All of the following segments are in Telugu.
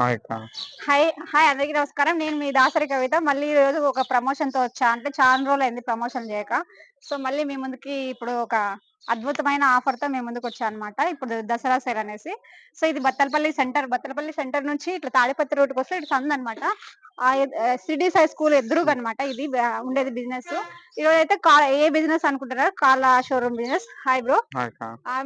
హాయ్ హాయ్ అందరికీ నమస్కారం. నేను మీ దాసరి కవిత. మళ్ళీ ఈ రోజు ఒక ప్రమోషన్తో వచ్చా అంటే చాలా రోజులు అయింది ప్రమోషన్ చేయక. సో మళ్ళీ మీ ముందుకి ఇప్పుడు ఒక అద్భుతమైన ఆఫర్తో మేము ముందుకు వచ్చా అనమాట ఇప్పుడు దసరా సేల్ అనేసి. సో ఇది బత్తలపల్లి సెంటర్. బత్తలపల్లి సెంటర్ నుంచి ఇట్లా తాడిపత్రి రోడ్డుకి వస్తే ఇటు సందు అనమాట సిటీ సై స్కూల్ ఎదురుగా అనమాట ఇది ఉండేది బిజినెస్. ఈరోజు అయితే ఏ బిజినెస్ అనుకుంటారా కార్ల షోరూమ్ బిజినెస్. Hi bro.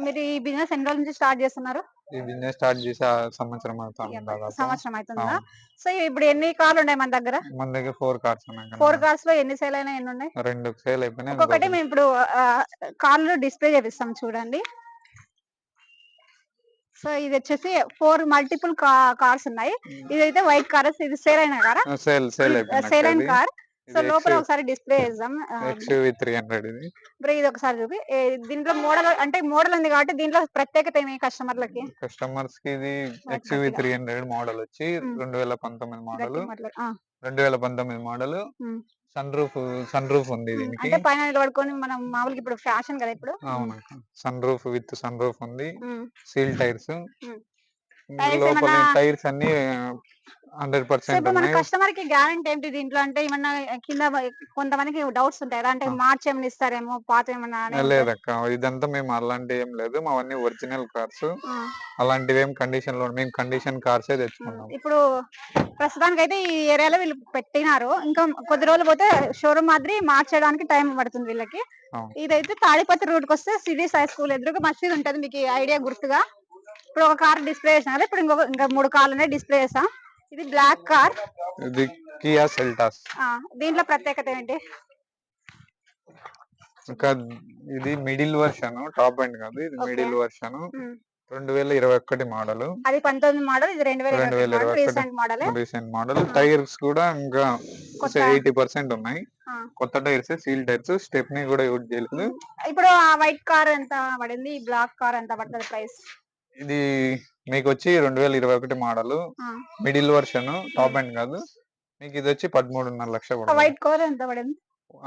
మీరు ఈ బిజినెస్ ఎన్ని రోజుల నుంచి స్టార్ట్ చేస్తున్నారు? ఈ బిజినెస్ స్టార్ట్ చేసి సంవత్సరం అవుతాను దాదాపు. సంవత్సరం అవుతుందా. సో ఇప్పుడు ఎన్ని కార్లు ఉన్నాయి మన దగ్గర? మన దగ్గర ఫోర్ కార్స్ ఉన్నాయి. ఫోర్ కార్స్లో ఎన్ని సేల్ అయినా ఎన్ని ఉన్నాయి? రెండు సేల్ అయిపోయినాయి ఒక్కొక్కటి ఇంకొకటి- మేము ఇప్పుడు కార్లు డిస్ప్లే చేపిస్తాం చూడండి. సో ఇది వచ్చేసి ఫోర్ మల్టిపుల్ కార్స్ ఉన్నాయి. ఇదైతే వైట్ కార్? ఇది సేల్ అయిన కార్? సేల్ సేల్ సేల్ అయిన కార్. సో లోపల ఒకసారి డిస్ప్లే చేద్దాం. ఎక్స్యూవి త్రీ హండ్రెడ్ ఇది. ఒకసారి చూపి. దీంట్లో మోడల్ అంటే మోడల్ ఉంది కాబట్టి దీంట్లో ప్రత్యేకత ఏమి కస్టమర్లకి? కస్టమర్స్కి ఇది ఎక్స్యూవి. త్రీ హండ్రెడ్ మోడల్ వచ్చి. రెండు వేల పంతొమ్మిది మోడల్. రెండు వేల పంతొమ్మిది model. Sun roof sun roof ఉంది దీనికి. అంటే పైన నిలబడుకొని మనం మామూలుగా ఇప్పుడు ఫ్యాషన్ కదా ఇప్పుడు? అవును. Sun roof with sun roof ఉంది. Seal tyres. లోపల టైర్స్ అన్ని హండ్రెడ్ పర్సెంట్ మన కస్టమర్కి గ్యారంటీ ఏంటి దీంట్లో? అంటే ఏమన్నా కింద కొంతమందికి డౌట్స్ ఉంటాయి. అంటే. మార్చి ఏమైనా ఇస్తారేమో పాత ఏమన్నా. లేదక్క ఇదంతా మేము అలాంటి ఏం లేదు. మావన్నీ ఒరిజినల్ కార్స్. అలాంటివి ఏం కండిషన్లో మేము కండిషన్ కార్సే. తెచ్చుకున్నాం ఇప్పుడు ప్రస్తుతానికి అయితే ఈ ఏరియాలో వీళ్ళు పెట్టినారు. ఇంకా కొద్ది రోజులు పోతే షోరూమ్ మాదిరి మార్చడానికి టైం పడుతుంది వీళ్ళకి. ఇదైతే తాడిపత్రి రూట్కి వస్తే సిటీ హై స్కూల్ ఎదురుగా మసీద్ ఉంటది. మీకు ఐడియా గుర్తుగా. ఇప్పుడు ఒక కార్ డిస్ప్లే చేసిన కదా ఇప్పుడు ఇంకొక ఇంకా మూడు కార్లు ఉన్నాయి డిస్ప్లే చేసాం ఇది బ్లాక్ కార్ ఇది కియా సెల్టాస్ దీంట్లో ప్రత్యేకత ఏంటి? ఇంకా ఇది మిడిల్ వర్షన్ టాప్ అండ్ కాదు ఇది. Middle version. రెండు వేల ఇరవై ఒకటి మోడల్ అది పంతొమ్మిది మోడల్ ఇది రెండు వేల రెండు వేల ఇరవై. Recent model recent model tyres కూడా ఇంకా. ఎయిటీ పర్సెంట్ ఉన్నాయి. కొత్త టైర్స్ సీల్ టైర్స్ స్టెప్నీ కూడా యూజ్ చేయలేదు. ఇప్పుడు ఆ వైట్ కార్ ఎంత పడింది? బ్లాక్ కార్ ఎంత పడుతుంది ప్రైస్ ఇది మీకు వచ్చి రెండు వేల ఇరవై ఒకటి model middle version top end కాదు. మీకు ఇది వచ్చి పదమూడున్నర లక్ష పడుతుంది వైట్ కార్ ఎంత పడింది?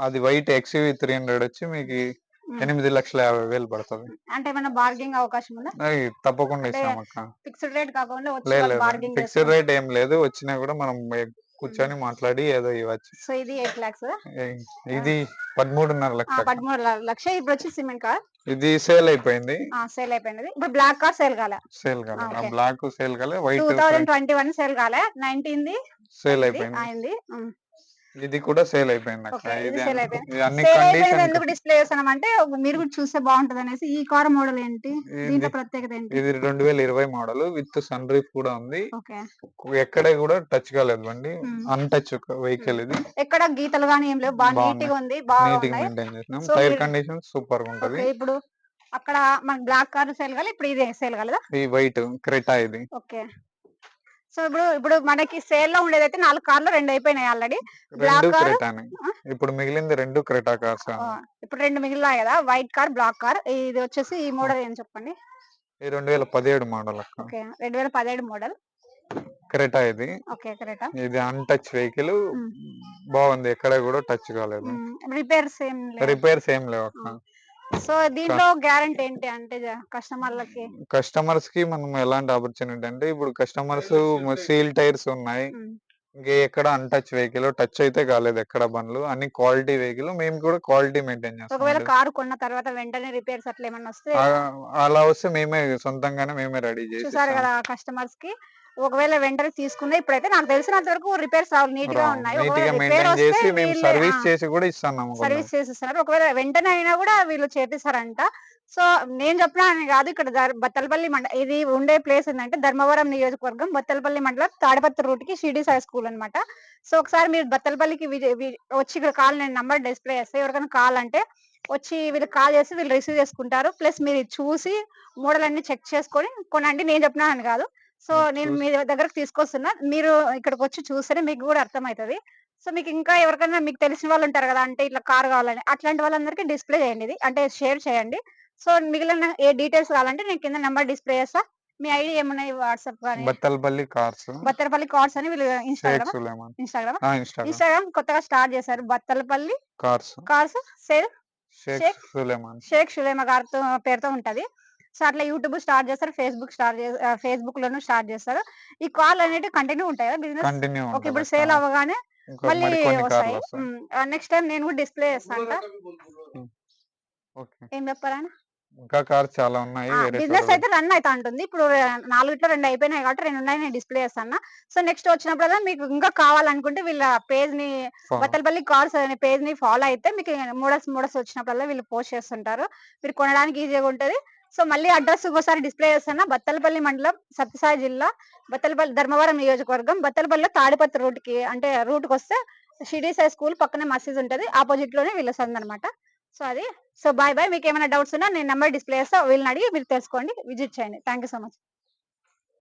అది వైట్ ఎక్స్యూవి త్రీ హండ్రెడ్ వచ్చి మీకు. ఎనిమిది లక్షల యాభై వేలు పడుతుంది. అంటే ఏమైనా బార్గింగ్ అవకాశం ఉందా తప్పకుండా ఇస్తాం అక్క. ఫిక్స్డ్ రేట్ కాకుండా లేదు ఫిక్స్డ్ రేట్ ఏం లేదు. వచ్చినా కూడా మనం కూర్చొని మాట్లాడి ఏదో ఇవ్వచ్చు. సో ఇది ఎయిట్ లాక్స్ ఇది పదమూడున్నర లక్ష పదమూడు లక్ష. ఇప్పుడు వచ్చి సిమెంట్ కార్. ఇది సేల్ అయిపోయింది. సేల్ అయిపోయింది. ఇప్పుడు బ్లాక్ కార్ సేల్ కాలే. సేల్ కాలే. ఆ. బ్లాక్ సేల్ కాలే two white thousand twenty one sale కాలే. నైన్టీన్ ది సేల్ అయిపోయింది. అయింది. ఇది కూడా సేల్ అయిపోయింది అక్క. Okay, ఇది ఇది sale అన్ని- అయిపోయింది. ఇది అన్ని సేల్ అయిపోయింది కండిషన్ ఎందుకు డిస్ప్లే చేస్తున్నాం అంటే మీరు కూడా చూస్తే బాగుంటది అనేసి ఈ కార్ మోడల్ ఏంటి? దీంట్లో ప్రత్యేకత ఏంటి? ఇది రెండు వేల ఇరవై మోడల్ విత్ సన్ రూఫ్ కూడా ఉంది. ఓకే. ఎక్కడ కూడా టచ్ కాలేదు బండి. Hmm. అన్టచ్ వెహికల్ ఇది. ఎక్కడ గీతలు గానీ ఏం లేవు. బాగా బాగున్నాయి. నీట్గా ఉంది. బాగా నీట్గా ఉన్నాయి. మెయింటైన్ చేసినాం. So, టైర్ మీరు- కండిషన్ సూపర్గా ఉంటది. ఓకే ఇప్పుడు అక్కడ మనకి బ్లాక్ కార్ సేల్ కాలే ఇప్పుడు ఇదే సేల్ కలదా? ఈ వైట్ క్రెటా ఇది. ఓకే. సో ఇప్పుడు ఇప్పుడు మనకి సేల్లో ఉండేదైతే నాలుగు కార్లు రెండు అయిపోయినాయి ఆల్రెడీ car? క్రెటానే. ఇప్పుడు మిగిలింది రెండు క్రెటా కార్స్ ఇప్పుడు రెండు మిగిలినాయి కదా వైట్ కార్ బ్లాక్ కార్ ఇది వచ్చేసి ఈ మోడల్ ఏం చెప్పండి? ఈ రెండు వేల పదిహేడు మోడల్ అక్క. ఓకే రెండు వేల పదిహేడు మోడల్ క్రెటా ఇది. ఓకే కరెక్టా ఇది అన్టచ్ వెహికల్. బాగుంది ఎక్కడ కూడా టచ్ కాలేదు. రిపేర్స్ ఏం లేదు రిపేర్స్ ఏం లేవు అక్క. సో దీంట్లో గ్యారంటీ ఏంటి అంటే కస్టమర్లకి? కస్టమర్స్కి మనం ఎలాంటి ఆపర్చునిటీ అంటే ఇప్పుడు కస్టమర్స్ సీల్ టైర్స్ ఉన్నాయి. ఇంకా ఎక్కడ అన్టచ్ వెహికల్ టచ్ అయితే కాలేదు ఎక్కడ బండ్లు అన్ని క్వాలిటీ వెహికల్ మేము కూడా క్వాలిటీ మెయింటైన్ ఒకవేళ చేస్తాం కారు కొన్న తర్వాత వెంటనే రిపేర్స్ అట్లా ఏమన్నా వస్తే ఆ- అలా వస్తే మేమే సొంతంగానే మేమే రెడీ చేసి చూసారు కదా కస్టమర్స్కి ఒకవేళ వెంటనే తీసుకున్నా ఇప్పుడైతే నాకు తెలిసినంత వరకు రిపేర్స్ రావు నీట్గా ఉన్నాయి. ఒకవేళ రిపేర్ చేసి వస్తే సర్వీస్ చేసి కూడా. సర్వీస్ చేసిస్తున్నారు. ఒకవేళ వెంటనే అయినా కూడా వీళ్ళు చేపిస్తారంట. సో నేను చెప్పినా అని కాదు ఇక్కడ బత్తలపల్లి మండ ఇది ఉండే ప్లేస్ ఏంటంటే ధర్మవరం నియోజకవర్గం బత్తలపల్లి మండలం తాడిపత్రి రూట్కి షిడి హై స్కూల్ అన్నమాట. సో ఒకసారి మీరు బత్తలపల్లికి వచ్చి ఇక్కడ కాల్ నేను నంబర్ డిస్ప్లే చేస్తే ఎవరికైనా కాల్ అంటే వచ్చి వీళ్ళు కాల్ చేసి వీళ్ళు రిసీవ్ చేసుకుంటారు. ప్లస్ మీరు చూసి మోడల్ అన్ని చెక్ చేసుకొని కొనండి. నేను చెప్పినా అని కాదు. సో నేను మీ దగ్గరకు తీసుకొస్తున్నా. మీరు ఇక్కడికి వచ్చి చూస్తేనే మీకు కూడా అర్థమవుతుంది సో మీకు ఇంకా ఎవరికైనా మీకు తెలిసిన వాళ్ళు ఉంటారు కదా! అంటే ఇట్లా కార్ కావాలని అట్లాంటి వాళ్ళందరికీ డిస్ప్లే చేయండి ఇది. అంటే షేర్ చేయండి. సో మిగిలిన ఏ డీటెయిల్స్ కావాలంటే నేను కింద నెంబర్ డిస్ప్లే చేస్తా. మీ ఐడి ఏమున్నాయి వాట్సాప్ కానీ బత్తలపల్లి కార్స్. బత్తలపల్లి కార్స్ అని వీళ్ళు ఇన్స్టాగ్రామ్? ఇన్స్టాగ్రామ్? ఇన్స్టాగ్రామ్. కొత్తగా స్టార్ట్ చేశారు. Battalapalli cars. Cars sale Sheikh Suleman. Sheikh Suleman గారితో పేరుతో ఉంటది. సో అట్లా యూట్యూబ్ స్టార్ట్ చేస్తారు ఫేస్బుక్ స్టార్ట్ ఫేస్బుక్ లోను స్టార్ట్ చేస్తారు. ఈ కాల్ అనేవి కంటిన్యూ ఉంటాయి కదా బిజినెస్? కంటిన్యూ ఓకే ఇప్పుడు సేల్ అవ్వగానే మళ్ళీ వస్తాయి. నెక్స్ట్ టైం నేను కూడా డిస్ప్లే చేస్తాను ఓకే. ఏం చెప్పారా ఇంకా కార్స్ చాలా ఉన్నాయి బిజినెస్ అయితే రన్ అవుతా ఉంటుంది ఇప్పుడు నాలుగిట్లో రెండు అయిపోయినాయి కాబట్టి రెండు ఉన్నాయి నేను డిస్ప్లే చేస్తాను. సో నెక్స్ట్ వచ్చినప్పుడు మీకు ఇంకా కావాలనుకుంటే వీళ్ళ పేజ్ని. బత్తలపల్లి కార్స్ అనే పేజ్ని ఫాలో అయితే మీకు మోడల్స్ మోడల్స్ వచ్చినప్పుడల్లా వీళ్ళు పోస్ట్ చేస్తుంటారు. మీరు కొనడానికి ఈజీగా ఉంటది. సో మళ్ళీ అడ్రస్ ఒకసారి డిస్ప్లే చేస్తాను? బత్తలపల్లి మండలం సత్యసాయి జిల్లా బత్తలపల్లి ధర్మవరం నియోజకవర్గం బత్తలపల్లిలో తాడిపత్రి రూట్కి అంటే రూట్కి వస్తే షిడీ సాయి స్కూల్ పక్కనే మసీద్ ఉంటుంది. ఆపోజిట్లోనే వీళ్ళ సంది అనమాట సో అది. సో బాయ్ బాయ్ మీకు ఏమైనా డౌట్స్ ఉన్నా నేను నెంబర్ డిస్ప్లే చేస్తా. వీళ్ళని అడిగి మీరు తెలుసుకోండి. విజిట్ చేయండి. Thank you so much.